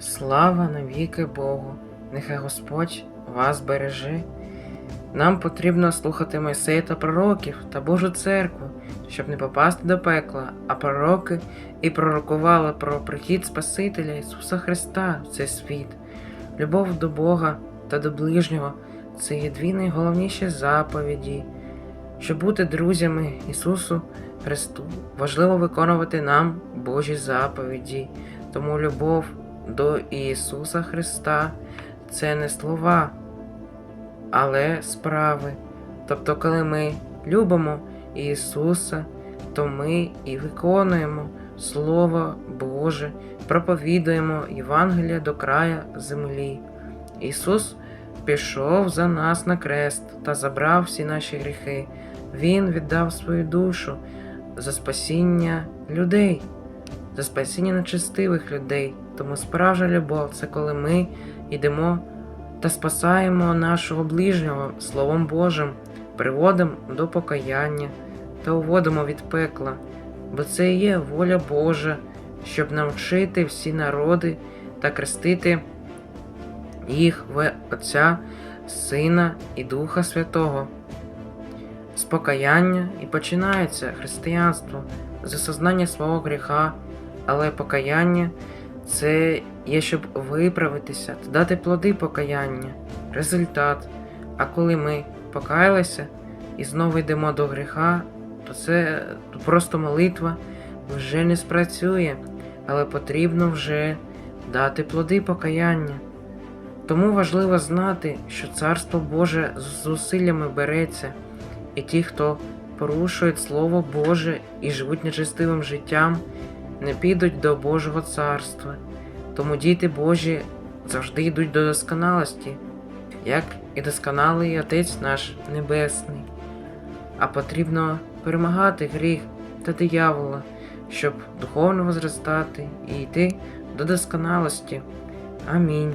Слава навіки Богу, нехай Господь вас береже. Нам потрібно слухати Мойсея та пророків та Божу церкву, щоб не попасти до пекла, а пророки і пророкували про прихід Спасителя Ісуса Христа в цей світ. Любов до Бога та до ближнього це є дві найголовніші заповіді. Щоб бути друзями Ісусу Христу, важливо виконувати нам Божі заповіді, тому любов до Ісуса Христа це не слова, але справи. Тобто, коли ми любимо Ісуса, то ми і виконуємо Слово Боже, проповідуємо Євангелія до края землі. Ісус пішов за нас на крест та забрав всі наші гріхи. Він віддав свою душу за спасіння людей, за спасіння нечестивих людей. Тому справжня любов це коли ми йдемо та спасаємо нашого ближнього Словом Божим, приводимо до покаяння та уводимо від пекла, бо це є воля Божа, щоб навчити всі народи та крестити їх в Отця, Сина і Духа Святого. З покаяння і починається християнство з осознання свого гріха, але покаяння це є, щоб виправитися дати плоди покаяння, результат. А коли ми покаялися і знову йдемо до гріха, то це просто молитва вже не спрацює, але потрібно вже дати плоди покаяння. Тому важливо знати, що Царство Боже з зусиллями береться, і ті, хто порушують Слово Боже і живуть нечестивим життям, не підуть до Божого царства. Тому діти Божі завжди йдуть до досконалості, як і досконалий Отець наш Небесний. А потрібно перемагати гріх та диявола, щоб духовно возростати і йти до досконалості. Амінь.